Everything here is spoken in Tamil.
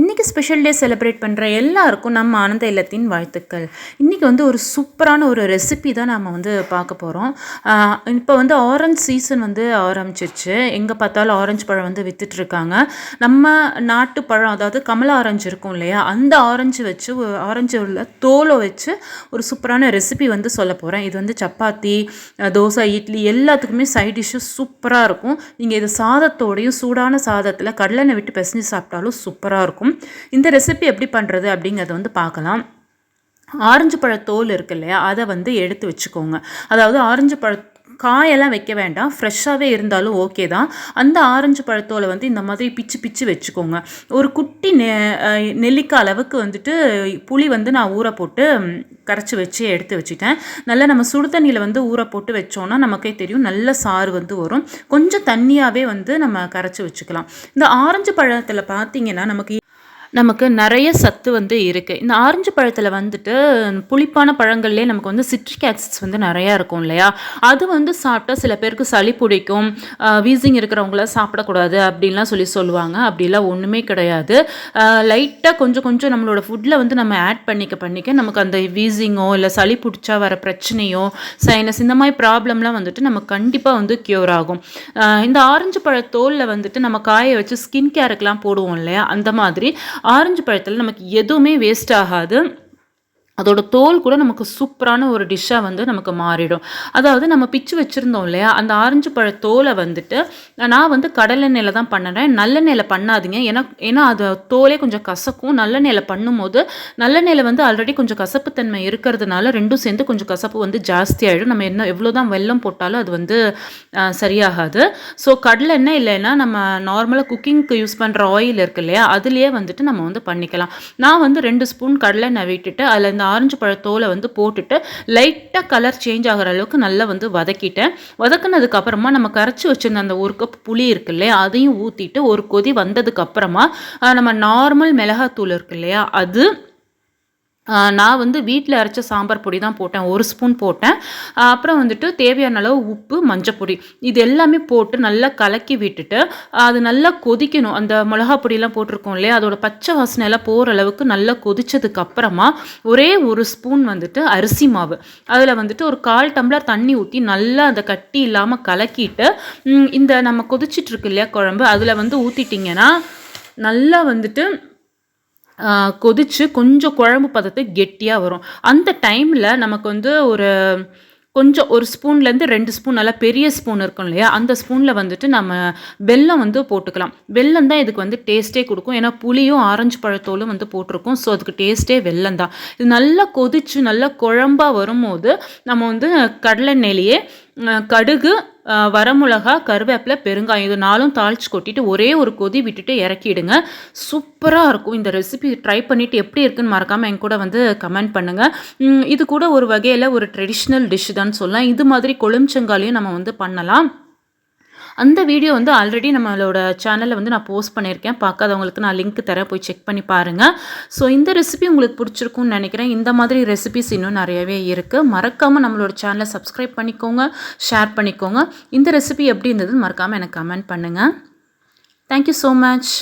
இன்றைக்கி ஸ்பெஷல் டே செலிப்ரேட் பண்ணுற எல்லாருக்கும் நம்ம ஆனந்த இல்லத்தின் வாழ்த்துக்கள். இன்றைக்கி வந்து ஒரு சூப்பரான ஒரு ரெசிபி தான் நம்ம வந்து பார்க்க போகிறோம் இப்போ வந்து ஆரஞ்ச் சீசன் வந்து ஆரம்பிச்சிருச்சு. எங்கே பார்த்தாலும் ஆரஞ்சு பழம் வந்து விற்றுட்ருக்காங்க நம்ம நாட்டு பழம் அதாவது கமலா ஆரஞ்சு இருக்கும் இல்லையா? அந்த ஆரஞ்சு வச்சு ஆரஞ்சு உள்ள தோலை வச்சு ஒரு சூப்பரான ரெசிபி வந்து சொல்ல போகிறேன் இது வந்து சப்பாத்தி தோசை இட்லி எல்லாத்துக்குமே சைட் டிஷ்ஷு சூப்பராக இருக்கும். நீங்கள் இது சாதத்தோடையும் சூடான சாதத்தில் கடலெண்ணெய் விட்டு பிசைஞ்சு சாப்பிட்டாலும் சூப்பராக இருக்கும். இருக்கும். இந்த ரெசிபி எப்படி பண்ணுறது அப்படிங்கிறத வந்து பார்க்கலாம். ஆரஞ்சு பழ தோல் இருக்கு இல்லையா? அதை வந்து எடுத்து வச்சுக்கோங்க. அதாவது ஆரஞ்சு பழ காயெல்லாம் வைக்க வேண்டாம். ஃப்ரெஷ்ஷாகவே இருந்தாலும் ஓகே தான். அந்த ஆரஞ்சு பழத்தோலை வந்து இந்த மாதிரி பிச்சு பிச்சு வச்சுக்கோங்க. ஒரு குட்டி நெ நெல்லிக்காய் அளவுக்கு வந்துட்டு புளி வந்து நான் ஊற போட்டு கரைச்சி வச்சு எடுத்து வச்சுட்டேன். நல்லா நம்ம சுடு தண்ணியில் வந்து ஊற போட்டு வச்சோன்னா நமக்கே தெரியும். நல்ல சாறு வந்து வரும். கொஞ்சம் தண்ணியாகவே வந்து நம்ம கரைச்சி வச்சுக்கலாம். இந்த ஆரஞ்சு பழத்தில் பார்த்தீங்கன்னா நமக்கு நமக்கு நிறைய சத்து வந்து இருக்குது இந்த ஆரஞ்சு பழத்தில் வந்துட்டு புளிப்பான பழங்கள்லேயே நமக்கு வந்து சிட்ரிக் ஆசிட்ஸ் வந்து நிறையா இருக்கும் இல்லையா? அது வந்து சாப்பிட்டா சில பேருக்கு சளி பிடிக்கும். வீசிங் இருக்கிறவங்கள சாப்பிடக்கூடாது அப்படின்லாம் சொல்லி சொல்லுவாங்க. அப்படிலாம் ஒன்றுமே கிடையாது. லைட்டாக கொஞ்சம் கொஞ்சம் நம்மளோட ஃபுட்டில் வந்து நம்ம ஆட் பண்ணிக்க பண்ணிக்க நமக்கு அந்த வீசிங்கோ இல்லை சளி பிடிச்சா வர பிரச்சனையோ சைனஸ் இந்த மாதிரி ப்ராப்ளம்லாம் வந்துட்டு நமக்கு கண்டிப்பாக வந்து க்யூர் ஆகும். இந்த ஆரஞ்சு பழ தோலில் வந்துட்டு நம்ம காய வச்சு ஸ்கின் கேருக்கெலாம் போடுவோம் இல்லையா? அந்த மாதிரி ஆரஞ்சு பழத்தில் நமக்கு எதுவுமே வேஸ்ட் ஆகாது. அதோட தோல் கூட நமக்கு சூப்பரான ஒரு டிஷ்ஷாக வந்து நமக்கு மாறிடும். அதாவது நம்ம பிச்சு வச்சுருந்தோம் இல்லையா? அந்த ஆரஞ்சு பழ தோலை வந்துட்டு நான் வந்து கடலெண்ணெயில் தான் பண்ணுறேன். நல்லெண்ணெயில் பண்ணாதீங்க. ஏன்னா ஏன்னா அது தோலே கொஞ்சம் கசக்கும். நல்லெண்ணெயில் பண்ணும்போது நல்லெண்ணெயில் வந்து ஆல்ரெடி கொஞ்சம் கசப்புத்தன்மை இருக்கிறதுனால ரெண்டும் சேர்ந்து கொஞ்சம் கசப்பு வந்து ஜாஸ்தி ஆகிடும் நம்ம என்ன எவ்வளோ தான் வெள்ளம் போட்டாலும் அது வந்து சரியாகாது. ஸோ கடலெண்ணெய் இல்லைன்னா நம்ம நார்மலாக குக்கிங்க்கு யூஸ் பண்ணுற ஆயில் இருக்கு இல்லையா? அதுலேயே வந்துட்டு நம்ம வந்து பண்ணிக்கலாம். நான் வந்து ரெண்டு ஸ்பூன் கடலெண்ணெய் விட்டுட்டு அதில் இந்த ஆரஞ்சு பழத்தோலை வந்து போட்டுட்டு லைட்டாக கலர் சேஞ்ச் ஆகிற அளவுக்கு நல்லா வந்து வதக்கிட்டேன். வதக்குனதுக்கு அப்புறமா நம்ம கரைச்சி வச்சிருந்த அந்த ஒரு கப் புளி இருக்கு இல்லையா அதையும் ஊற்றிட்டு ஒரு கொதி வந்ததுக்கு அப்புறமா நம்ம நார்மல் மிளகாத்தூள் இருக்கு இல்லையா அது நான் வந்து வீட்டில் அரைச்ச சாம்பார் பொடி தான் போட்டேன். ஒரு ஸ்பூன் போட்டேன். அப்புறம் வந்துட்டு தேவையான அளவு உப்பு மஞ்சப்பொடி இது எல்லாமே போட்டு நல்லா கலக்கி விட்டுட்டு அது நல்லா கொதிக்கணும். அந்த மிளகா பொடியெல்லாம் போட்டிருக்கோம் இல்லையா? அதோட பச்சை வாசனை எல்லாம் போகிற அளவுக்கு நல்லா கொதிச்சதுக்கு அப்புறமா ஒரே ஒரு ஸ்பூன் வந்துட்டு அரிசி மாவு. அதில் வந்துட்டு ஒரு கால் டம்ளர் தண்ணி ஊற்றி நல்லா அந்த கட்டி இல்லாமல் கலக்கிட்டு இந்த நம்ம கொதிச்சிட்ருக்கு இல்லையா குழம்பு? அதில் வந்து ஊற்றிட்டிங்கன்னா நல்லா வந்துட்டு கொதித்து கொஞ்சம் குழம்பு பதத்து கெட்டியாக வரும். அந்த டைமில் நமக்கு வந்து ஒரு கொஞ்சம் ஒரு ஸ்பூன்லேருந்து ரெண்டு ஸ்பூன் நல்லா பெரிய ஸ்பூன் இருக்கும் இல்லையா? அந்த ஸ்பூனில் வந்துட்டு நம்ம வெல்லம் வந்து போட்டுக்கலாம். வெல்லம் தான் இதுக்கு வந்து டேஸ்ட்டே கொடுக்கும். ஏன்னா புளியும் ஆரஞ்சு பழத்தோலும் வந்து போட்டிருக்கோம். ஸோ அதுக்கு டேஸ்ட்டே வெல்லம் தான். இது நல்லா கொதித்து நல்லா குழம்பாக வரும்போது நம்ம வந்து கடலெண்ணெயிலேயே கடுகு வரமிளகா கருவேப்பிலை பெருங்காயம் இது நாளும் தாளிச்சு கொட்டிட்டு ஒரே ஒரு கொதி விட்டுட்டு இறக்கிடுங்க. சூப்பராக இருக்கும். இந்த ரெசிபி ட்ரை பண்ணிவிட்டு எப்படி இருக்குன்னு மறக்காமல் என் கூட வந்து கமெண்ட் பண்ணுங்கள் இது கூட ஒரு வகையில் ஒரு ட்ரெடிஷ்னல் டிஷ் தான் சொல்லலாம். இது மாதிரி கொழும்பச்சங்காலையும் நம்ம வந்து பண்ணலாம். அந்த வீடியோ வந்து ஆல்ரெடி நம்மளோட சேனலில் வந்து நான் போஸ்ட் பண்ணியிருக்கேன். பார்க்காதவங்களுக்கு நான் லிங்க் தரேன். போய் செக் பண்ணி பாருங்கள் ஸோ இந்த ரெசிபி உங்களுக்கு பிடிச்சிருக்கும்னு நினைக்கிறேன். இந்த மாதிரி ரெசிபிஸ் இன்னும் நிறையவே இருக்குது மறக்காமல் நம்மளோட சேனலை சப்ஸ்கிரைப் பண்ணிக்கோங்க. ஷேர் பண்ணிக்கோங்க. இந்த ரெசிபி எப்படி இருந்ததுன்னு மறக்காமல் எனக்கு கமெண்ட் பண்ணுங்கள் தேங்க்யூ ஸோ மச்